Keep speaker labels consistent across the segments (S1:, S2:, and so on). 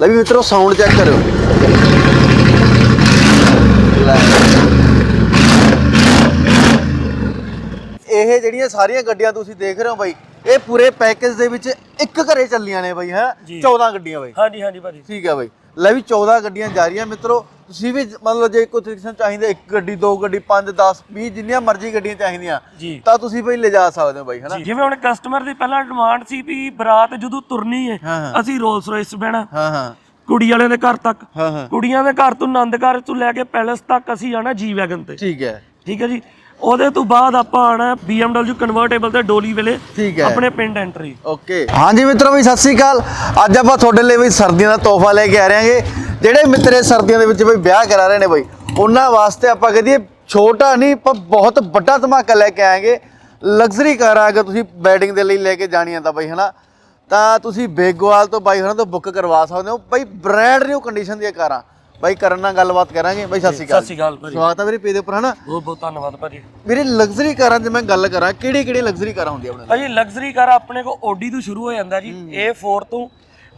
S1: ਲੈ ਵੀ ਮਿੱਤਰੋ sound check ਕਰਿਓ। ਇਹ ਜਿਹੜੀਆਂ ਸਾਰੀਆਂ ਗੱਡੀਆਂ ਤੁਸੀਂ ਦੇਖ ਰਹੇ ਹੋ ਬਾਈ ਇਹ ਪੂਰੇ ਪੈਕੇਜ ਦੇ ਵਿੱਚ ਇੱਕ ਘਰੇ ਚੱਲੀਆਂ ਨੇ ਬਾਈ ਹੈ?
S2: ਜੀ।
S1: 14 ਗੱਡੀਆਂ ਬਾਈ।
S2: ਹਾਂਜੀ ਹਾਂਜੀ ਭਾਜੀ।
S1: ਠੀਕ ਹੈ ਬਾਈ। ਲੈ ਵੀ 14 ਗੱਡੀਆਂ ਜਾ ਰਹੀਆਂ ਮਿੱਤਰੋ। ਤੁਸੀਂ ਵੀ ਮੰਨ ਲਓ ਜੇ ਕੋਈ ਤਰੀਕਸ਼ਨ ਚਾਹੀਦਾ ਇੱਕ ਗੱਡੀ ਦੋ ਗੱਡੀ 5 10 20 ਜਿੰਨੀਆਂ ਮਰਜ਼ੀ ਗੱਡੀਆਂ ਚਾਹੀਦੀਆਂ
S2: ਜੀ।
S1: ਤਾਂ ਤੁਸੀਂ ਬਈ ਲਿਜਾ ਸਕਦੇ ਹੋ ਬਾਈ ਹਨਾ?
S2: ਜਿਵੇਂ ਹੁਣ ਕਸਟਮਰ ਦੀ ਪਹਿਲਾਂ ਡਿਮਾਂਡ ਸੀ ਵੀ ਬਰਾਤ ਜਦੋਂ ਤੁਰਨੀ ਹੈ
S1: ਹਾਂ, ਹਾਂ।
S2: ਅਸੀਂ ਰੋਲਸ ਰੋਇਸ ਬਹਿਣਾ।
S1: ਹਾਂ ਹਾਂ।
S2: ਕੁੜੀ ਵਾਲਿਆਂ ਦੇ ਘਰ ਤੱਕ।
S1: ਹਾਂ ਹਾਂ।
S2: ਕੁੜੀਆਂ ਦੇ ਘਰ ਤੋਂ ਆਨੰਦ ਘਰ ਤੋਂ ਲੈ ਕੇ ਪੈਲਸ ਤੱਕ ਅਸੀਂ ਜਾਣਾ ਜੀ ਵੈਗਨ ਤੇ।
S1: ਠੀਕ ਹੈ।
S2: ਠੀਕ ਹੈ ਜੀ? ਉਹਦੇ ਤੋਂ ਬਾਅਦ ਆਪਾਂ ਆਣਾ BMW ਕਨਵਰਟੇਬਲ ਤੇ ਡੋਲੀ ਵੇਲੇ
S1: ਠੀਕ ਹੈ।
S2: ਆਪਣੇ ਪਿੰਡ ਐਂਟਰੀ
S1: ਓਕੇ ਹਾਂਜੀ ਮਿੱਤਰੋ ਵੀ ਸਤਿ ਸ੍ਰੀ ਅਕਾਲ। ਅੱਜ ਆਪਾਂ ਤੁਹਾਡੇ ਲਈ ਵੀ ਸਰਦੀਆਂ ਦਾ ਤੋਹਫਾ ਲੈ ਕੇ ਆ ਰਹੇ ਹਾਂਗੇ। ਜਿਹੜੇ ਮਿੱਤਰੇ ਸਰਦੀਆਂ ਦੇ ਵਿੱਚ ਬਈ ਵਿਆਹ ਕਰਾ ਰਹੇ ਨੇ ਬਈ ਉਹਨਾਂ ਵਾਸਤੇ ਆਪਾਂ ਕਹਦੀਏ ਛੋਟਾ ਨਹੀਂ ਪਰ ਬਹੁਤ ਵੱਡਾ ਧਮਾਕਾ ਲੈ ਕੇ ਆਏਗੇ। ਲਗਜ਼ਰੀ ਕਾਰ ਆ ਅਗਰ ਤੁਸੀਂ ਵੈਡਿੰਗ ਦੇ ਲਈ ਲੈ ਕੇ ਜਾਣੀ ਆ ਤਾਂ ਬਈ ਹਨਾ? ਤਾਂ ਤੁਸੀਂ ਬੇਗੋਵਾਲ ਤੋਂ ਬਾਈ ਉਹਨਾਂ ਤੋਂ ਬੁੱਕ ਕਰਵਾ ਸਕਦੇ ਹੋ। ਬਈ ਬ੍ਰਾਂਡ ਨਿਊ ਕੰਡੀਸ਼ਨ ਦੀਆਂ ਕਾਰਾਂ। ਬਾਈ ਕਰਨ ਨਾਲ ਗੱਲਬਾਤ ਕਰਾਂਗੇ। ਬਈ ਸਤਿ ਸ੍ਰੀ ਅਕਾਲ।
S2: ਸਤਿ ਸ਼੍ਰੀ ਅਕਾਲ ਭਾਜੀ।
S1: ਸਵਾਗਤ ਹੈ ਵੀਰੇ ਪੇ ਦੇ ਉੱਪਰ ਹਨਾ?
S2: ਬਹੁਤ ਬਹੁਤ ਧੰਨਵਾਦ ਭਾਜੀ।
S1: ਵੀਰੇ ਲਗਜ਼ਰੀ ਕਾਰਾਂ ਦੀ ਮੈਂ ਗੱਲ ਕਰਾਂ ਕਿਹੜੀ ਕਿਹੜੀ ਲਗਜ਼ਰੀ ਕਾਰਾਂ ਹੁੰਦੀਆਂ ਆਪਣੇ
S2: ਭਾਜੀ ਲਗਜ਼ਰੀ ਕਾਰ ਆਪਣੇ ਕੋ ਓਡੀ ਤੋਂ ਸ਼ੁਰੂ ਹੋ ਜਾਂਦਾ ਜੀ A4 ਤੋਂ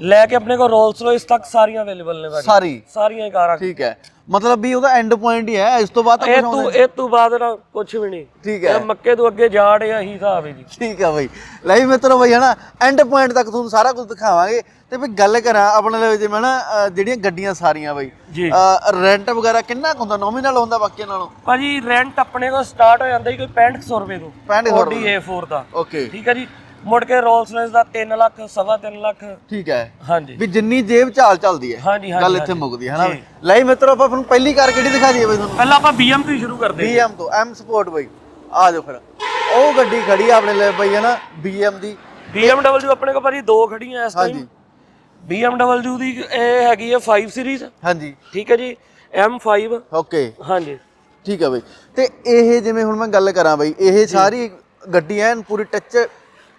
S2: ਲੈ ਕੇ ਆਪਣੇ ਕੋ ਰੋਲਸ ਰੋਇਸ ਤੱਕ ਸਾਰੀਆਂ ਅਵੇਲੇਬਲ ਨੇ
S1: ਸਾਰੀ?
S2: ਸਾਰੀਆਂ ਹੀ ਕਾਰਾਂ।
S1: ਠੀਕ ਹੈ। ਮਤਲਬ ਵੀ ਉਹਦਾ ਐਂਡ ਪੁਆਇੰਟ ਹੀ ਹੈ ਇਸ ਤੋਂ ਬਾਅਦ ਤਾਂ
S2: ਇਹ ਤੋਂ ਇਹ ਤੋਂ ਬਾਅਦ ਨਾ ਕੁਝ ਵੀ ਨਹੀਂ।
S1: ਠੀਕ ਹੈ।
S2: ਇਹ ਮੱਕੇ ਤੋਂ ਅੱਗੇ ਜਾੜ ਆ ਹੀ ਹਿਸਾਬ ਹੈ ਜੀ।
S1: ਠੀਕ ਹੈ ਬਈ। ਲੈ ਵੀ ਮਿੱਤਰੋ ਬਈ ਹਨਾ ਐਂਡ ਪੁਆਇੰਟ ਤੱਕ ਤੁਹਾਨੂੰ ਸਾਰਾ ਕੁਝ ਦਿਖਾਵਾਂਗੇ। ਤੇ ਵੀ ਗੱਲ ਕਰਾਂ ਆਪਣੇ ਲਈ ਜਿਵੇਂ ਨਾ ਅ, ਜਿਹੜੀਆਂ ਗੱਡੀਆਂ ਸਾਰੀਆਂ ਬਈ।
S2: ਜੀ।
S1: ਰੈਂਟ ਵਗੈਰਾ ਕਿੰਨਾ ਕੁ ਹੁੰਦਾ? ਨੋਮੀਨਲ ਹੁੰਦਾ ਬਾਕੀਆਂ ਨਾਲੋਂ?
S2: ਭਾਜੀ ਰੈਂਟ ਆਪਣੇ ਕੋ ਸਟਾਰਟ ਹੋ ਜਾਂਦਾ ਜੀ ਕੋਈ 6500 ਰੁਪਏ ਤੋਂ।
S1: 6500
S2: ਓਡੀ A4 ਦਾ।
S1: ਓਕੇ
S2: ਠੀਕ ਹੈ ਜੀ। ਮੁੜ ਕੇ ਰੋਲਸ ਰੋਇਸ ਦਾ 3 ਲੱਖ ਸਵਾ 3 ਲੱਖ।
S1: ਠੀਕ ਹੈ।
S2: ਹਾਂਜੀ।
S1: ਵੀ ਜਿੰਨੀ ਜੇਬ ਚਾਲ ਚੱਲਦੀ ਹੈ
S2: ਹਾਂਜੀ ਹਾਂਜੀ
S1: ਗੱਲ ਇੱਥੇ ਮੁੱਕਦੀ ਹੈ ਹਨਾ? ਲੈ ਮਿੱਤਰੋ ਆਪਾਂ ਤੁਹਾਨੂੰ ਪਹਿਲੀ ਕਾਰ ਕਿਹੜੀ ਦਿਖਾ ਦਈਏ ਬਈ ਤੁਹਾਨੂੰ?
S2: ਪਹਿਲਾਂ ਆਪਾਂ BM ਤੋਂ ਹੀ ਸ਼ੁਰੂ ਕਰਦੇ ਹਾਂ।
S1: BM ਤੋਂ M ਸਪੋਰਟ ਬਈ। ਆ ਜਾਓ ਫਿਰ। ਉਹ ਗੱਡੀ ਖੜੀ ਆ ਆਪਣੇ ਲਈ ਬਈ ਹਨਾ? BM ਦੀ।
S2: BMW ਆਪਣੇ ਕੋਲ ਭਾਜੀ ਦੋ ਖੜੀਆਂ ਇਸ ਟਾਈਮ
S1: ਹਾਂਜੀ।
S2: BMW ਦੀ ਇਹ ਹੈਗੀ ਹੈ 5 ਸੀਰੀਜ਼
S1: ਹਾਂਜੀ।
S2: ਠੀਕ ਹੈ ਜੀ? M5
S1: ਓਕੇ
S2: ਹਾਂਜੀ।
S1: ਠੀਕ ਹੈ ਬਈ। ਤੇ ਇਹ ਜਿਵੇਂ ਹੁਣ ਮੈਂ ਗੱਲ ਕਰਾਂ ਬਈ ਇਹ ਸਾਰੀ ਗੱਡੀ ਐਨ ਪੂਰੀ ਟੱਚ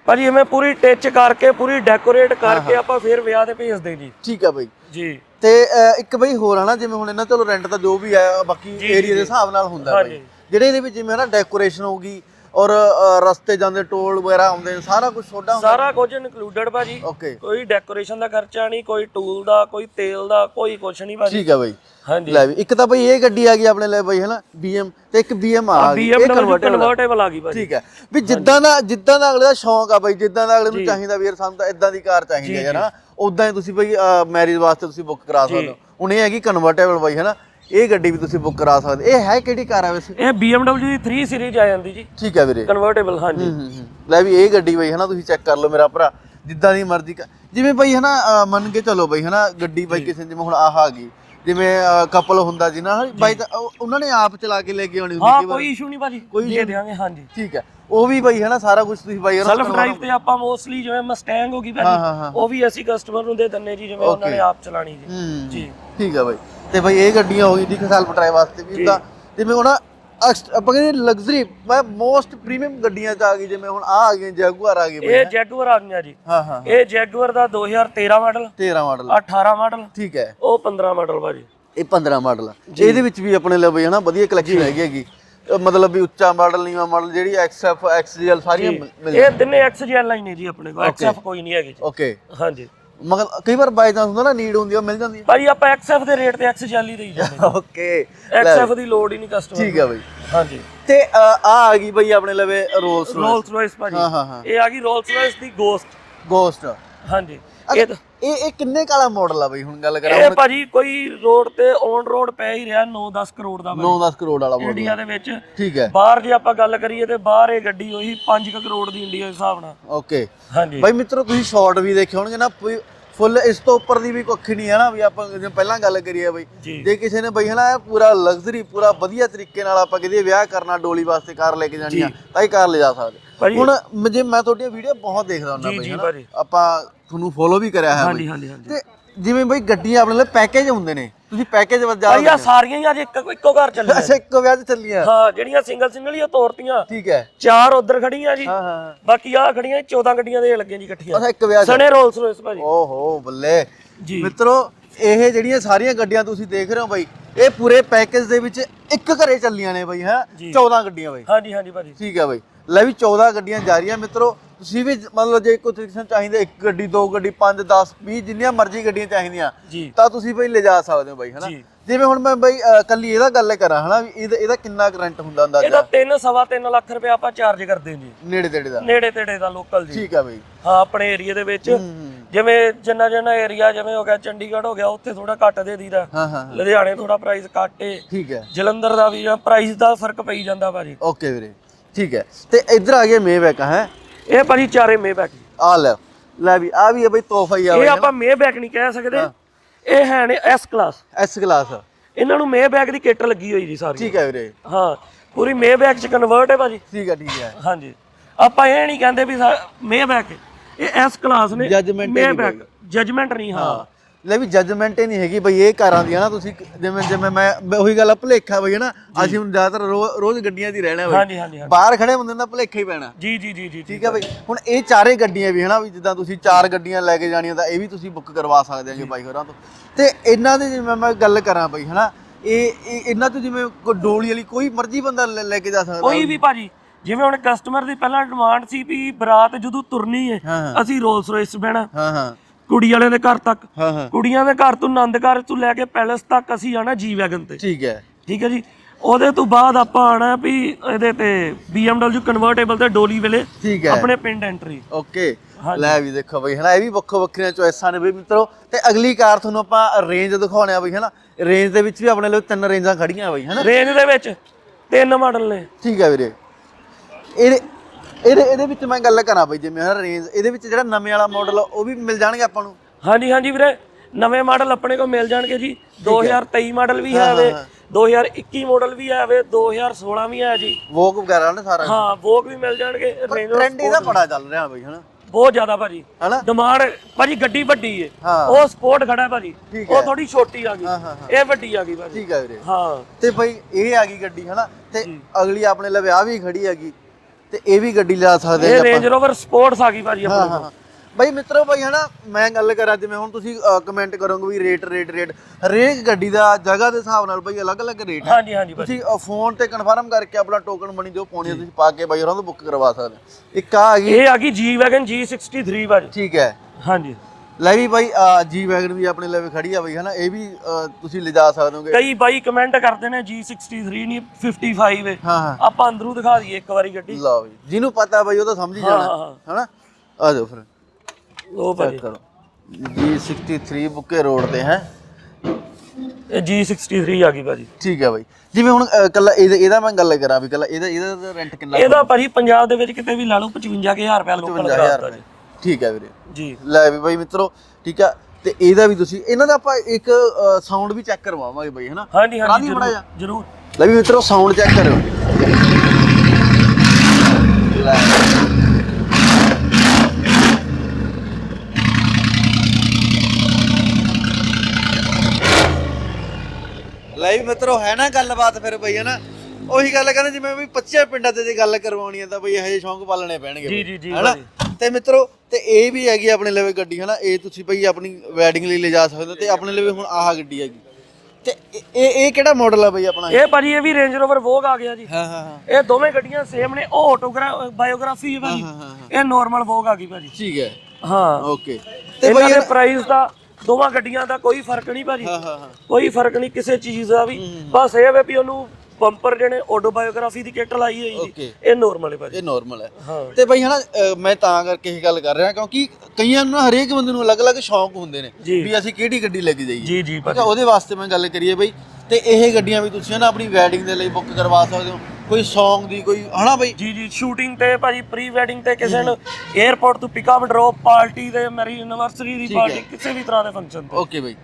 S2: ਭਾਜੀ ਐਵੇਂ ਪੂਰੀ ਟਿਚ ਕਰਕੇ ਪੂਰੀ ਡੈਕੋਰੇਟ ਕਰਕੇ ਆਪਾਂ ਫਿਰ ਵਿਆਹ ਤੇ ਭੇਜਦੇ ਜੀ।
S1: ਠੀਕ ਹੈ ਬਈ।
S2: ਜੀ।
S1: ਤੇ ਅ, ਇੱਕ ਬਈ ਹੋਰ ਹਨਾ ਜਿਵੇਂ ਹੁਣ ਇਹਨਾਂ ਚਲੋ ਰੈਂਟ ਤਾਂ ਜੋ ਵੀ ਆ ਬਾਕੀ ਏਰੀਆ ਦੇ ਹਿਸਾਬ ਨਾਲ ਹੁੰਦਾ ਬਈ। ਜਿਹੜੇ ਇਹਦੇ ਵਿੱਚ ਜਿਵੇਂ ਹਨਾ ਡੈਕੋਰੇਸ਼ਨ ਹੋਊਗੀ ਔਰ ਅ, ਰਸਤੇ ਜਾਂਦੇ ਟੋਲ ਵਗੈਰਾ ਆਉਂਦੇ ਨੇ ਸਾਰਾ ਕੁਝ ਛੋਡਾ ਹੁੰਦਾ?
S2: ਸਾਰਾ ਕੁਝ ਇਨਕਲੂਡਡ ਭਾਜੀ।
S1: ਓਕੇ
S2: ਕੋਈ ਡੈਕੋਰੇਸ਼ਨ ਦਾ ਖਰਚਾ ਨਹੀਂ ਕੋਈ ਟੂਲ ਦਾ ਕੋਈ ਤੇਲ ਦਾ ਕੋਈ ਕੁਛ ਨਹੀਂ ਭਾਜੀ।
S1: ਠੀਕ ਹੈ ਬਈ।
S2: ਹਾਂਜੀ।
S1: ਲੈ ਵੀ ਇੱਕ ਤਾਂ ਬਈ ਇਹ ਗੱਡੀ ਆ ਗਈ ਆਪਣੇ ਲਈ ਬਈ ਹਨਾ? BM ਤੇ ਇੱਕ BM ਆ ਗਈ। ਇਹ
S2: BMW
S1: convertible ਆ।
S2: ਕਨਵਰਟੇਬਲ ਆ ਗਈ ਭਾਜੀ।
S1: ਠੀਕ ਹੈ ਵੀ ਜਿੱਦਾਂ ਦਾ ਜਿੱਦਾਂ ਦਾ ਅਗਲੇ ਦਾ ਸ਼ੌਂਕ ਆ ਬਈ ਜਿੱਦਾਂ ਦਾ ਅਗਲੇ ਨੂੰ ਚਾਹੀਦਾ ਵੀ ਯਾਰ ਸਾਨੂੰ ਤਾਂ ਇਦਾਂ ਦੀ ਕਾਰ ਚਾਹੀਦੀ ਹੈ ਯਾਰ ਉਦਾਂ ਹੀ ਤੁਸੀਂ ਬਈ ਮੈਰਿਜ ਵਾਸਤੇ ਤੁਸੀਂ ਬੁੱਕ ਕਰਾ ਸਕਦੇ ਹੋ। ਹੁਣ ਇਹ ਹੈਗੀ ਕਨਵਰਟੇਬਲ ਬਈ ਹਨਾ? ਇਹ ਗੱਡੀ ਵੀ ਤੁਸੀਂ ਬੁੱਕ ਕਰਾ ਸਕਦੇ। ਇਹ ਹੈ ਕਿਹੜੀ ਕਾਰ ਆ ਵੈਸੇ?
S2: ਇਹ BMW ਦੀ 3 ਸੀਰੀਜ਼ ਆ ਜਾਂਦੀ ਜੀ।
S1: ਠੀਕ ਹੈ ਵੀਰੇ।
S2: ਕਨਵਰਟੇਬਲ ਹਾਂਜੀ।
S1: ਹੂੰ, ਹੂੰ, ਹੂੰ। ਲੈ ਵੀ ਇਹ ਗੱਡੀ ਬਈ ਹਨਾ ਤੁਸੀਂ ਚੈੱਕ ਕਰ ਲਓ ਮੇਰਾ ਭਰਾ। ਜਿੱਦਾਂ ਦੀ ਮਰਜ਼ੀ ਜਿਵੇਂ ਬਈ ਹਨਾ ਮੰਨ ਕੇ ਚੱਲੋ ਬਈ ਹਨਾ ਗੱਡੀ ਬਈ ਕਿਸੇ ਨੇ ਜਿਵੇਂ ਹੁਣ ਆਹ ਆ ਗਈ। ਜਿਵੇਂ ਕਪਲ ਹੁੰਦਾ ਜੀ ਨਾ ਬਾਈ ਉਹਨਾਂ ਨੇ ਆਪ ਚਲਾ ਕੇ ਲੈ ਕੇ ਆਉਣੀ ਹੁੰਦੀ
S2: ਹਾਂ
S1: ਕਈ
S2: ਕੋਈ ਇਸ਼ੂ ਨਹੀਂ ਭਾਜੀ ਦੇ ਦੇਵਾਂਗੇ ਹਾਂਜੀ।
S1: ਠੀਕ ਹੈ। ਉਹ ਵੀ ਬਈ ਹਨਾ ਸਾਰਾ ਕੁਝ ਤੁਸੀਂ ਬਾਈ
S2: ਸੈਲਫ ਡਰਾਈਵ ਤੇ ਆਪਾਂ ਮੋਸਟਲੀ ਜਿਵੇਂ ਮਸਟੈਂਗ ਹੋ ਗਈ
S1: ਹਾਂ, ਹਾਂ,
S2: ਭਾਜੀ
S1: ਹਾਂ।
S2: ਉਹ ਵੀ ਅਸੀਂ ਕਸਟਮਰ ਨੂੰ ਦੇ ਦਿੰਨੇ ਜੀ ਜਿਵੇਂ ਉਹਨਾਂ ਨੇ ਆਪ ਚਲਾਣੀ ਜੀ।
S1: ਹੂੰ।
S2: ਜੀ।
S1: ਠੀਕ ਹੈ ਬਾਈ। ਤੇ ਬਾਈ ਇਹ ਗੱਡੀਆਂ ਹੋ ਗਈ ਜੀ ਸੈਲਫ ਡਰਾਈਵ ਵਾਸਤੇ ਵੀ। ਹੁੰਦਾ ਜਿਵੇਂ ਹੁਣ ਆਪਾਂ ਕਹਿੰਦੇ ਲਗਜ਼ਰੀ ਮੈਂ ਮੋਸਟ ਪ੍ਰੀਮੀਅਮ ਗੱਡੀਆਂ ਚ ਆ ਗਈ ਜਿਵੇਂ ਹੁਣ ਆ ਆ ਗਈਆਂ ਜੈਗੁਆਰ ਆ ਗਈ ਬਈ
S2: ਇਹ ਜੈਗੁਅਰ ਆ ਗਈਆਂ ਜੀ।
S1: ਹਾਂ ਹਾਂ
S2: ਇਹ ਜੈਗੁਅਰ ਦਾ 2013 ਮਾਡਲ
S1: 13 ਮਾਡਲ
S2: 18 ਮਾਡਲ
S1: ਠੀਕ ਹੈ।
S2: ਉਹ 15 ਮਾਡਲ ਭਾਜੀ।
S1: ਇਹ 15 ਮਾਡਲ ਇਹਦੇ ਵਿੱਚ ਵੀ ਆਪਣੇ ਲਈ ਬਈ ਹਨਾ ਵਧੀਆ ਕਲੈਕਸ਼ਨ ਹੈਗੀ ਹੈਗੀ। ਅਹ ਮਤਲਬ ਵੀ ਉੱਚਾ ਮਾਡਲ ਨੀਵਾਂ ਮਾਡਲ ਜਿਹੜੀ ਐਕਸਐਫ ਐਕਸਜੀਐਲ ਸਾਰੀਆਂ ਮਿਲ-
S2: ਇਹ ਤਿੰਨੇ ਐਕਸਜੀਐਲ ਲਾਈਨ ਨੇ ਜੀ ਆਪਣੇ ਕੋਲ। ਐਕਸਐਫ ਕੋਈ ਨਹੀਂ ਹੈਗੀ ਜੀ।
S1: ਓਕੇ
S2: ਹਾਂਜੀ।
S1: ਮਗਰ ਕਈ ਵਾਰ ਬਾਈ ਚਾਂਸ ਹੁੰਦਾ ਨਾ ਨੀਡ ਹੁੰਦੀ ਆ ਉਹ ਮਿਲ ਜਾਂਦੀ
S2: ਭਾਜੀ ਆਪਾਂ ਐਕਸਐਫ ਦੇ ਰੇਟ ਤੇ ਐਕਸਜੀਐਲ ਹੀ ਦੇਈ ਜਾਂਦੇ
S1: ਓਕੇ
S2: ਐਕਸਐਫ ਦੀ ਲੋੜ ਹੀ ਨਹੀਂ ਕਸਟਮਰ
S1: ਠੀਕ ਹੈ ਬਈ।
S2: ਹਾਂਜੀ।
S1: ਤੇ ਆ ਆ ਗਈ ਬਈ ਆਪਣੇ ਲਵੇ ਰੋਲਸ
S2: ਰੋਲਸ ਰੋਇਸ ਭਾਜੀ।
S1: ਹਾਂ ਹਾਂ ਹਾਂ।
S2: ਇਹ ਆ ਗਈ ਰੋਲਸ ਰੋਇਸ ਦੀ ਗੋਸਟ
S1: ਗੋਸਟ
S2: ਹਾਂਜੀ। ਇਹ ਤਾਂ-
S1: ਇਹ ਇਹ ਕਿੰਨੇ ਕਾਲਾ ਮਾਡਲ ਆ ਬਈ? ਹੁਣ ਗੱਲ ਕਰਾਂ
S2: ਇਹ ਭਾਜੀ ਕੋਈ ਰੋਡ ਤੇ ਔਨ ਰੋਡ ਪੈ ਹੀ ਰਿਹਾ 9-10 ਕਰੋੜ ਦਾ
S1: 9-10 ਕਰੋੜ ਵਾਲਾ ਮਾਡਲ
S2: ਇੰਡੀਆ ਦੇ ਵਿੱਚ
S1: ਠੀਕ ਹੈ।
S2: ਬਾਹਰ ਜੇ ਆਪਾਂ ਗੱਲ ਕਰੀਏ ਤੇ ਬਾਹਰ ਇਹ ਗੱਡੀ ਉਹੀ 5 ਕਰੋੜ ਦੀ ਇੰਡੀਆ ਦੇ ਹਿਸਾਬ ਨਾਲ।
S1: ਓਕੇ
S2: ਹਾਂਜੀ।
S1: ਬਾਈ ਮਿੱਤਰੋ ਤੁਸੀਂ ਸ਼ਾਰਟ ਵੀ ਦੇਖੇ ਹੋਣਗੇ ਨਾ ਫੁੱਲ ਇਸ ਤੋਂ ਉੱਪਰ ਦੀ ਵੀ ਕੁੱਖ ਨਹੀਂ ਹੈ ਨਾ ਵੀ ਆਪਾਂ ਜਿਵੇਂ ਪਹਿਲਾਂ ਗੱਲ ਕਰੀਏ ਬਈ
S2: ਜੀ।
S1: ਕਿਸੇ ਨੇ ਬਈ ਹਨਾ ਪੂਰਾ ਲਗਜ਼ਰੀ ਪੂਰਾ ਵਧੀਆ ਤਰੀਕੇ ਨਾਲ ਆਪਾਂ ਕਿਤੇ ਵਿਆਹ ਕਰਨਾ ਡੋਲੀ ਵਾਸਤੇ ਕਾਰ ਲੈ ਕੇ ਜਾਣੀ ਆ ਤਾਂ ਇਹ ਕਾਰ ਲੈ ਜਾ ਸਕਦੇ ਹੁਣ ਮ- ਜੇ ਮੈਂ ਤੁਹਾਡੀਆਂ ਵੀਡੀਓ ਬਹੁਤ ਦੇਖਦਾ ਹੁੰਦਾ ਬਈ। ਆਪਾਂ ਤੁਹਾਨੂੰ ਫੋਲੋ ਵੀ ਕਰਿਆ ਹੈ ਬਈ।
S2: ਹਾਂਜੀ ਹਾਂਜੀ।
S1: ਤੇ ਜਿਵੇਂ ਬਈ ਗੱਡੀਆਂ ਆਪਣੇ ਲਈ ਪੈਕੇਜ ਹੁੰਦੇ ਨੇ ਤੁਸੀਂ ਪੈਕੇਜ
S2: ਭਾਈ
S1: ਜਾ
S2: ਆ ਸਾਰੀਆਂ ਹੀ ਅੱਜ ਇੱਕ ਇੱਕੋ ਘਰ ਚੱਲੀਆਂ
S1: ਅੱਛਾ ਇੱਕ ਵਿਆਹ 'ਚ ਚੱਲੀਆਂ।
S2: ਹਾਂ ਜਿਹੜੀਆਂ ਸਿੰਗਲ ਸਿੰਗਲ ਹੀ ਤੋਰਤੀਆਂ।
S1: ਠੀਕ ਹੈ।
S2: ਚਾਰ ਉਧਰ ਖੜੀਆਂ ਜੀ।
S1: ਹਾਂ ਹਾਂ
S2: ਬਾਕੀ ਆ ਖੜੀਆਂ 14 ਗੱਡੀਆਂ ਦੇ ਲੱਗੀਆਂ ਜੀ ਇਕੱਠੀਆਂ।
S1: ਅੱਛਾ ਇੱਕ ਵਿਆਹ 'ਚ।
S2: ਸਣੇ ਰੋਲਸ ਰੋਇਸ ਭਾਜੀ।
S1: ਓਹੋ ਬੱਲੇ।
S2: ਜੀ।
S1: ਮਿੱਤਰੋ ਇਹ ਜਿਹੜੀਆਂ ਸਾਰੀਆਂ ਗੱਡੀਆਂ ਤੁਸੀਂ ਦੇਖ ਰਹੇ ਹੋ ਬਾਈ ਇਹ ਪੂਰੇ ਪੈਕੇਜ ਦੇ ਵਿੱਚ ਇੱਕ ਘਰੇ ਚੱਲੀਆਂ ਨੇ ਬਾਈ ਹੈ? 14 ਗੱਡੀਆਂ ਬਾਈ।
S2: ਹਾਂਜੀ ਹਾਂਜੀ ਭਾਜੀ।
S1: ਠੀਕ ਹੈ ਬਾਈ। ਲੈ ਵੀ 14 ਗੱਡੀਆਂ ਜਾ ਰਹੀਆਂ ਮਿੱਤਰੋ। ਤੁਸੀਂ ਵੀ ਮੰਨ ਲਓ ਜੇ ਕੋਈ ਤੁਸੀਂ ਚਾਹੀਦਾ ਇੱਕ ਗੱਡੀ ਦੋ ਗੱਡੀ 5 10 20 ਜਿੰਨੀਆਂ ਮਰਜ਼ੀ ਗੱਡੀਆਂ ਚਾਹੀਦੀਆਂ
S2: ਜੀ।
S1: ਤਾਂ ਤੁਸੀਂ ਬਈ ਲਿਜਾ ਸਕਦੇ ਹੋ ਬਾਈ ਹਨਾ?
S2: ਜੀ।
S1: ਜਿਵੇਂ ਹੁਣ ਮੈਂ ਬਈ ਅ, ਕੱਲੀ ਇਹਦਾ ਗੱਲ ਕਰਾਂ ਹਨਾ? ਵੀ ਇਹਦਾ ਇਹਦਾ ਕਿੰਨਾ ਕਰੰਟ ਹੁੰਦਾ
S2: ਇਹਦਾ
S1: ਅੰਦਾਜ਼ਾ
S2: 3 ਸਵਾ 3 ਲੱਖ ਰੁਪਏ ਆਪਾਂ ਚਾਰਜ ਕਰਦੇ ਹਾਂ ਜੀ।
S1: ਨੇੜੇ ਤੇੜੇ ਦਾ।
S2: ਨੇੜੇ ਤੇੜੇ ਦਾ ਲੋਕਲ ਜੀ।
S1: ਠੀਕ ਆ ਬਈ।
S2: ਹਾਂ ਆਪਣੇ ਏਰੀਆ ਦੇ ਵਿੱਚ।
S1: ਹੂੰ
S2: ਜਿਵੇਂ ਜਿੰਨਾ ਜਿੰਨਾ ਏਰੀਆ ਜਿਵੇਂ ਹੋ ਗਿਆ ਚੰਡੀਗੜ੍ਹ ਹੋ ਗਿਆ ਉੱਥੇ ਥੋੜਾ ਘੱਟ ਦੇ ਦੀਦਾ
S1: ਹਾਂ ਹਾਂ ਹਾਂ,
S2: ਲੁਧਿਆਣੇ ਥੋੜਾ ਪ੍ਰਾਈਸ ਘੱਟ ਏ।
S1: ਠੀਕ ਹੈ।
S2: ਜਲੰਧਰ ਦਾ ਵੀ ਪ੍ਰਾਈਸ ਦਾ ਫ਼ਰਕ ਪਈ ਜਾਂਦਾ ਭਾਜੀ।
S1: ਓਕੇ ਵੀਰੇ। ਠੀਕ ਹੈ। ਤੇ ਇੱਧਰ ਆ ਗਿਆ ਮੇਬੈਕ ਹੈ?
S2: ਇਹ ਭਾਜੀ ਚਾਰੇ ਮੇਬੈਕ
S1: ਆ ਲੈ ਲੈ ਵੀ ਆ ਵੀ ਹੈ ਬਈ ਤੋਹਫਾ ਹੀ ਆ
S2: ਇਹ ਆਪਾਂ ਮੇਬੈਕ ਨਹੀਂ ਕਹਿ ਸਕਦੇ। ਇਹ ਹੈ ਨੇ ਐਸ ਕਲਾਸ
S1: ਐਸ ਕਲਾਸ
S2: ਇਹਨਾਂ ਨੂੰ ਮੇਬੈਕ ਦੀ ਕਿੱਟ ਲੱਗੀ ਹੋਈ ਜੀ ਸਾਰੀ।
S1: ਠੀਕ ਹੈ ਵੀਰੇ।
S2: ਹਾਂ ਪੂਰੀ ਮੇਬੈਕ ਚ ਕਨਵਰਟ ਹੈ ਭਾਜੀ।
S1: ਠੀਕ ਹੈ ਠੀਕ ਹੈ।
S2: ਹਾਂਜੀ। ਆਪਾਂ ਇਹ ਨਹੀਂ ਕਹਿੰਦੇ ਵੀ ਮੇਬੈਕ ਇਹ ਐਸ ਕਲਾਸ ਨੇ
S1: ਹੀ ਨਹੀਂ
S2: ਮੇਬੈਕ ਜਜਮੈਂਟ ਨਹੀਂ ਹਾਂ।
S1: ਲੈ ਵੀ ਜੱਜਮੈਂਟ ਹੀ ਨਹੀਂ ਹੈਗੀ ਬਈ ਇਹ ਕਾਰਾਂ ਦੀ ਨਾ ਤੁਸੀਂ ਜਿਵੇਂ ਜਿਵੇਂ ਮੈਂ ਮੈਂ ਉਹੀ ਗੱਲ ਆ ਭੁਲੇਖਾ ਬਈ ਨਾ? ਅਸੀਂ ਹੁਣ ਜ਼ਿਆਦਾਤਰ ਰੋ- ਰੋਜ਼ ਗੱਡੀਆਂ 'ਚ ਹੀ ਰਹਿਣਾ ਬਈ।
S2: ਹਾਂਜੀ ਹਾਂਜੀ ਹਾਂਜੀ।
S1: ਬਾਹਰ ਖੜੇ ਬੰਦੇ ਦਾ ਭੁਲੇਖਾ ਹੀ ਪੈਣਾ।
S2: ਜੀ ਜੀ ਜੀ ਜੀ ਜੀ
S1: ਠੀਕ ਹੈ ਬਈ? ਹੁਣ ਇਹ ਚਾਰੇ ਗੱਡੀਆਂ ਵੀ ਹਨਾ ਵੀ ਜਿੱਦਾਂ ਤੁਸੀਂ ਚਾਰ ਗੱਡੀਆਂ ਲੈ ਕੇ ਜਾਣੀਆਂ ਤਾਂ ਇਹ ਵੀ ਤੁਸੀਂ ਬੁੱਕ ਕਰਵਾ ਸਕਦੇ ਆਂਗੇ ਬਾਈ ਹੋਰਾਂ ਤੋਂ। ਤੇ ਇਹਨਾਂ ਦੇ ਜਿਵੇਂ ਮੈਂ ਗੱਲ ਕਰਾਂ ਬਈ ਹਨਾ ਇਹ ਇਹ- ਇਹਨਾਂ ਤੋਂ ਜਿਵੇਂ ਕੋਈ ਡੋਲੀ ਵਾਲੀ ਕੋਈ ਮਰਜ਼ੀ ਬੰਦਾ ਲੈ ਲੈ ਕੇ ਜਾ ਸਕਦਾ
S2: ਕੋਈ ਵੀ ਭਾਜੀ ਜਿਵੇਂ ਹੁਣ ਕਸਟਮਰ ਦੀ ਪਹਿਲਾਂ ਡਿਮਾਂਡ ਸੀ ਵੀ ਬਰਾਤ ਜਦੋਂ ਤੁਰਨੀ ਹੈ
S1: ਹਾਂ, ਹਾਂ।
S2: ਅਸੀਂ ਰੋਲਸ ਰੋਇਸ ਬਹਿਣਾ।
S1: ਹਾਂ ਹਾਂ।
S2: ਕੁੜੀ ਵਾਲਿਆਂ ਦੇ ਘਰ ਤੱਕ।
S1: ਹਾਂ ਹਾਂ।
S2: ਕੁੜੀਆਂ ਦੇ ਘਰ ਤੋਂ ਆਨੰਦ ਘਰ ਤੋਂ ਲੈ ਕੇ ਪੈਲਸ ਤੱਕ ਅਸੀਂ ਆਣਾ ਜੀ ਵੈਗਨ ਤੇ।
S1: ਠੀਕ ਹੈ।
S2: ਠੀਕ ਹੈ ਜੀ। ਉਹਦੇ ਤੋਂ ਬਾਅਦ ਆਪਾਂ ਆਣਾ ਵੀ ਇਹਦੇ ਤੇ BMW ਕਨਵਰਟੇਬਲ ਤੇ ਡੋਲੀ ਵੇਲੇ
S1: ਠੀਕ ਹੈ।
S2: ਆਪਣੇ ਪਿੰਡ ਐਂਟਰੀ
S1: ਓਕੇ। ਲੈ ਵੀ ਦੇਖੋ ਬਈ ਹਨਾ ਇਹ ਵੀ ਵੱਖੋ ਵੱਖਰੀਆਂ ਚੋਇਸਾਂ ਨੇ ਬਈ ਮਿੱਤਰੋ। ਤੇ ਅਗਲੀ ਕਾਰ ਤੁਹਾਨੂੰ ਆਪਾਂ ਰੇਂਜ ਦਿਖਾਉਣੇ ਆ ਬਈ ਹਨਾ। ਰੇਂਜ ਦੇ ਵਿੱਚ ਵੀ ਆਪਣੇ ਲਈ ਤਿੰਨ ਰੇਂਜਾਂ ਖੜੀਆਂ ਬਈ ਹਨਾ।
S2: ਰੇਂਜ ਦੇ ਵਿੱਚ ਤਿੰਨ ਮਾਡਲ ਨੇ।
S1: ਠੀਕ ਹੈ ਵੀਰੇ। ਇਹਦੇ ਇਹਦੇ ਇਹਦੇ ਵਿੱਚ ਮੈਂ ਗੱਲ ਕਰਾਂ ਬਈ ਜਿਵੇਂ ਹਨਾ ਰੇਂਜ ਇਹਦੇ ਵਿੱਚ ਜਿਹੜਾ ਨਵੇਂ ਵਾਲਾ ਮਾਡਲ ਉਹ ਵੀ ਮਿਲ ਜਾਣਗੇ ਆਪਾਂ ਨੂੰ?
S2: ਹਾਂਜੀ ਹਾਂਜੀ ਵੀਰੇ ਨਵੇਂ ਮਾਡਲ ਆਪਣੇ ਕੋਲ ਮਿਲ ਜਾਣਗੇ ਜੀ। 2023 ਮਾਡਲ ਵੀ ਹੈ ਵੇ 2021 ਮਾਡਲ ਵੀ ਹੈ ਵੇ 2016 ਵੀ ਹੈ ਜੀ।
S1: ਵੋਕ ਵਗੈਰਾ ਨੇ ਸਾਰਾ?
S2: ਹਾਂ ਵੋਕ ਵੀ ਮਿਲ ਜਾਣਗੇ ਰੇਂਜ
S1: ਟ੍ਰੈਂਡ ਇਹਦਾ ਬੜਾ ਚੱਲ ਰਿਹਾ ਬਈ ਹਨਾ?
S2: ਬਹੁਤ ਜ਼ਿਆਦਾ ਭਾਜੀ।
S1: ਹਨਾ?
S2: ਡਿਮਾਂਡ ਭਾਜੀ ਗੱਡੀ ਵੱਡੀ ਏ। ਉਹ ਸਪੋਰਟ ਖੜਾ ਭਾਜੀ। ਉਹ ਥੋੜੀ ਛੋਟੀ ਆ ਗਈ। ਇਹ ਵੱਡੀ ਆ ਗਈ ਭਾਜੀ।
S1: ਠੀਕ ਹੈ ਵੀਰੇ।
S2: ਹਾਂ।
S1: ਤੇ ਬਈ ਇਹ ਆ ਗਈ ਗੱਡੀ ਹਨਾ? ਤੇ ਅਗਲੀ ਆਪਣੇ ਲਈ ਆ ਵੀ ਖੜੀ ਹੈਗੀ। ਤੇ ਇਹ ਵੀ ਗੱਡੀ ਲਿਆ ਸਕਦੇ
S2: ਇਹ ਰੇਂਜ ਰੋਵਰ ਸਪੋਰਟਸ ਆ ਗਈ ਭਾਜੀ ਆਪਣੇ ਕੋਲ।
S1: ਬਈ ਮਿੱਤਰੋ ਬਈ ਹਨਾ ਮੈਂ ਗੱਲ ਕਰਾਂ ਜਿਵੇਂ ਹੁਣ ਤੁਸੀਂ ਕਮੈਂਟ ਕਰੋਗੇ ਵੀ ਰੇਟ ਰੇਟ ਰੇਟ ਹਰੇਕ ਗੱਡੀ ਦਾ ਜਗ੍ਹਾ ਦੇ ਹਿਸਾਬ ਨਾਲ ਬਈ ਅਲੱਗ-ਅਲੱਗ ਰੇਟ ਹੈ
S2: ਹਾਂਜੀ ਹਾਂਜੀ ਭਾਜੀ।
S1: ਤੁਸੀਂ ਫੋਨ ਤੇ ਕਨਫਰਮ ਕਰਕੇ ਆਪਣਾ ਟੋਕਨ ਮਨੀ ਜੋ ਪਾਉਣੀ ਤੁਸੀਂ ਪਾ ਕੇ ਬਾਈ ਹੋਰਾਂ ਤੋਂ ਬੁੱਕ ਕਰਵਾ ਸਕਦੇ। ਇੱਕ ਆ ਆ ਗਈ।
S2: ਇਹ ਆ ਗਈ ਜੀ ਵੈਗਨ G63 ਭਾਜੀ।
S1: ਠੀਕ ਹੈ।
S2: ਹਾਂਜੀ।
S1: ਲੈ ਵੀ ਬਾਈ ਜੀ ਵੈਗਨ ਵੀ ਆਪਣੇ ਲਈ ਖੜੀ ਆ ਬਈ ਹਨਾ? ਇਹ ਵੀ ਅ, ਤੁਸੀਂ ਲਿਜਾ ਸਕਦੇ ਹੋਗੇ।
S2: ਕਈ ਬਾਈ ਕਮੈਂਟ ਕਰਦੇ ਨੇ G63 ਨਹੀਂ 55 ਹੈ
S1: ਹਾਂ ਹਾਂ।
S2: ਆਪਾਂ ਅੰਦਰੋਂ ਦਿਖਾ ਦਈਏ ਇੱਕ ਵਾਰੀ ਗੱਡੀ।
S1: ਲਓ ਬਈ ਜਿਹਨੂੰ ਪਤਾ ਬਈ ਉਹ ਤਾਂ ਸਮਝ ਹੀ
S2: ਹਾਂ
S1: ਜਾਣਾ ਹਨਾ? ਆ ਜਾਓ ਫਿਰ।
S2: ਉਹ ਭਾਜੀ।
S1: ਕਰੋ। G63 ਬੁੱਕੇ ਰੋਡ ਤੇ ਹੈ?
S2: ਇਹ G63 ਆ ਗਈ ਭਾਜੀ।
S1: ਠੀਕ ਹੈ ਬਾਈ। ਜਿਵੇਂ ਹੁਣ ਕੱਲਾ ਇਹਦਾ ਇਹਦਾ ਮੈਂ ਗੱਲ ਕਰਾਂ ਵੀ ਕੱਲਾ ਇਹਦਾ ਇਹਦਾ ਰੈਂਟ ਕਿੰਨਾ
S2: ਇਹਦਾ ਭਾਜੀ ਪੰਜਾਬ ਦੇ ਵਿੱਚ ਕਿਤੇ ਵੀ ਲਾ ਲਓ 55000 ਰੁਪਏ ਲੋਕਲ
S1: 55000
S2: ਕਰਾਤਾ
S1: ਰੁਪਏ ਠੀਕ ਹੈ ਵੀਰੇ।
S2: ਜੀ।
S1: ਲੈ ਵੀ ਬਾਈ ਮਿੱਤਰੋ ਠੀਕ ਆ। ਤੇ ਇਹਦਾ ਵੀ ਤੁਸੀਂ ਇਹਨਾਂ ਦਾ ਆਪਾਂ ਇੱਕ ਸਾਊਂਡ ਵੀ ਚੈੱਕ ਕਰਵਾਵਾਂਗੇ ਬਾਈ ਹਨਾ?
S2: ਹਾਂਜੀ
S1: ਕਰਾ
S2: ਹਾਂਜੀ ਜ਼ਰੂਰ
S1: ਲੈ ਵੀ ਮਿੱਤਰੋ ਸਾਊਂਡ ਚੈੱਕ ਕਰਿਓ। ਲੈ। ਲੈ ਵੀ ਮਿੱਤਰੋ ਹੈ ਨਾ ਗੱਲਬਾਤ ਫਿਰ ਬਈ ਹਨਾ? ਉਹੀ ਗੱਲ ਕਹਿੰਦੇ ਜਿਵੇਂ ਵੀ 25 ਪਿੰਡਾਂ ਤੇ ਜੇ ਗੱਲ ਕਰਵਾਉਣੀ ਹੈ ਤਾਂ ਬਈ ਇਹੋ ਜਿਹੇ ਸ਼ੌਂਕ ਪਾਲਣੇ ਪੈਣਗੇ
S2: ਜੀ, ਜੀ, ਜੀ,
S1: ਤੇ ਮਿੱਤਰੋ ਤੇ ਇਹ ਵੀ ਹੈਗੀ ਆਪਣੇ ਲਵੇ ਗੱਡੀ ਹਨਾ? ਇਹ ਤੁਸੀਂ ਬਈ ਆਪਣੀ ਵੈਡਿੰਗ ਲਈ ਲੈ ਜਾ ਸਕਦੇ ਹੋ ਤੇ ਆਪਣੇ ਲਵੇ ਹੁਣ ਆਹ ਗੱਡੀ ਹੈਗੀ। ਤੇ ਇਹ- ਇਹ ਕਿਹੜਾ ਮਾਡਲ ਆ ਬਈ ਆਪਣਾ?
S2: ਇਹ ਭਾਜੀ ਇਹ ਵੀ ਰੇਂਜ ਰੋਵਰ ਵੋਗ ਆ ਗਿਆ ਜੀ।
S1: ਹਾਂ ਹਾਂ ਹਾਂ।
S2: ਇਹ ਦੋਵੇਂ ਗੱਡੀਆਂ ਸੇਮ ਨੇ ਉਹ ਆਟੋਗ੍ਰਾਫ ਬਾਇਓਗ੍ਰਾਫੀ ਹੈ ਭਾਜੀ ਇਹ ਨਾਰਮਲ ਵੋਗ ਆ ਗਈ ਭਾਜੀ।
S1: ਠੀਕ ਹੈ।
S2: ਹਾਂ।
S1: ਓਕੇ ਤੇ ਬਈ
S2: ਦੇ ਪ੍ਰਾਈਸ ਦਾ ਦੋਵਾਂ ਗੱਡੀਆਂ ਦਾ ਕੋਈ ਫ਼ਰਕ ਨਹੀਂ ਭਾਜੀ।
S1: ਹਾਂ ਹਾਂ ਹਾਂ।
S2: ਕੋਈ ਫ਼ਰਕ ਨਹੀਂ ਕਿਸੇ ਚੀਜ਼ ਦਾ ਵੀ। ਬਸ ਇਹ ਵੇ ਵੀ ਉਹਨੂੰ ਬੰਪਰ ਜਿਹੜੇ ਆਟੋਬਾਇਓਗ੍ਰਾਫੀ ਦੀ ਕਿੱਟ ਲਾਈ ਹੋਈ
S1: Okay.
S2: ਜੀ ਇਹ ਨਾਰਮਲ ਹੈ ਭਾਜੀ।
S1: ਇਹ ਨਾਰਮਲ ਹੈ।
S2: ਹਾਂ।
S1: ਤੇ ਬਈ ਹਨਾ ਅ, ਮੈਂ ਤਾਂ ਕਰਕੇ ਇਹ ਗੱਲ ਕਰ ਰਿਹਾ ਕਿਉਂਕਿ ਕਈਆਂ ਨੂੰ ਨਾ ਹਰੇਕ ਬੰਦੇ ਨੂੰ ਅਲੱਗ-ਅਲੱਗ ਸ਼ੌਂਕ ਹੁੰਦੇ ਨੇ
S2: ਜੀ।
S1: ਵੀ ਅਸੀਂ ਕਿਹੜੀ ਗੱਡੀ ਲੈ ਕੇ ਜਾਈਏ।
S2: ਜੀ ਜੀ
S1: ਠੀਕ
S2: ਭਾਜੀ।
S1: ਆ ਉਹਦੇ ਵਾਸਤੇ ਮੈਂ ਗੱਲ ਕਰੀਏ ਬਈ ਤੇ ਇਹ ਗੱਡੀਆਂ ਵੀ ਤੁਸੀਂ ਨਾ ਆਪਣੀ ਵੈਡਿੰਗ ਦੇ ਲਈ ਬੁੱਕ ਕਰਵਾ ਸਕਦੇ ਹੋ ਕੋਈ Song ਦੀ ਕੋਈ ਹਨਾ ਬਈ?
S2: ਜੀ ਜੀ ਸ਼ੂਟਿੰਗ ਤੇ ਭਾਜੀ ਪ੍ਰੀ ਵੈਡਿੰਗ ਤੇ ਕਿਸੇ ਨੂੰ 에어ਪੋਰਟ ਤੋਂ ਪਿਕਅਪ ਡ੍ਰੌਪ ਪਾਰਟੀ ਤੇ ਮੇਰੀ ਐਨਵਰਸਰੀ ਦੀ ਪਾਰਟੀ ਕਿਸੇ ਵੀ ਤਰ੍ਹਾਂ ਦੇ ਫੰਕਸ਼ਨ ਤੇ।
S1: ਓਕੇ ਬਈ।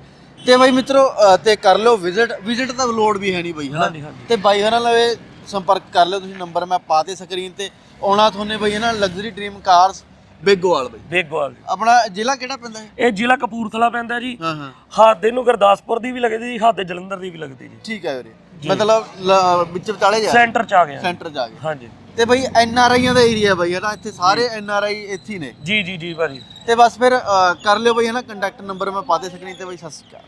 S1: ਤੇ ਬਈ ਮਿੱਤਰੋ ਅ, ਤੇ ਕਰ ਲਿਓ ਵਿਜ਼ਿਟ ਵਿਜ਼ਿਟ ਤਾਂ ਲੋਡ ਵੀ ਹੈ ਨਹੀਂ ਬਈ ਹਨਾ?
S2: ਹਾਂਜੀ, ਹਾਂਜੀ।
S1: ਤੇ ਬਾਈ ਹਰਾਂ ਲਵੇ ਸੰਪਰਕ ਕਰ ਲਿਓ ਤੁਸੀਂ ਨੰਬਰ ਮੈਂ ਪਾਤੇ ਸਕਰੀਨ ਤੇ। ਆਉਣਾ ਤੁਹਾਨੂੰ ਬਈ ਹਨਾ ਲਗਜ਼ਰੀ ਡ੍ਰੀਮ ਕਾਰਸ ਬੇਗੋਵਾਲ ਬਈ।
S2: ਬੇਗਵਾਲ
S1: ਆਪਣਾ ਜ਼ਿਲ੍ਹਾ ਕਿਹੜਾ ਪੈਂਦਾ ਹੈ
S2: ਇਹ ਜ਼ਿਲ੍ਹਾ ਕਪੂਰਥਲਾ ਪੈਂਦਾ ਜੀ।
S1: ਹਾਂ ਹਾਂ।
S2: ਹਾਦੇ ਨੂੰ ਗੁਰਦਾਸਪੁਰ ਦੀ ਵੀ ਲੱਗਦੀ ਜੀ ਹਾਦੇ ਜਲੰਧਰ ਦੀ ਵੀ ਲੱਗਦੀ ਜੀ।
S1: ਠੀਕ ਹੈ ਵੀਰੇ। ਮਤਲਬ ਲ- ਵਿੱਚ ਵਿਚਾਲੇ ਜਾ।
S2: ਸੈਂਟਰ ਚ ਆ ਗਿਆ।
S1: ਸੈਂਟਰ ਜਾ ਕੇ
S2: ਹਾਂਜੀ।
S1: ਤੇ ਬਈ ਐਨ ਆਰ ਆਈਆਂ ਦਾ ਏਰੀਆ ਬਈ ਹਨਾ ਇੱਥੇ ਸਾਰੇ ਐਨ ਆਰ ਆਈ ਇੱਥੇ ਹੀ ਨੇ।
S2: ਜੀ ਜੀ ਜੀ ਭਾਜੀ।
S1: ਤੇ ਬਸ ਫਿਰ ਅ, ਕਰ ਲਿਓ ਬਈ ਹਨਾ ਕੰਟੈਕਟ ਨੰਬਰ ਮੈਂ ਪਾਤੇ ਸਕਰੀਨ ਤੇ ਬਈ ਸਤਿ ਸ਼੍ਰੀ ਅਕਾਲ।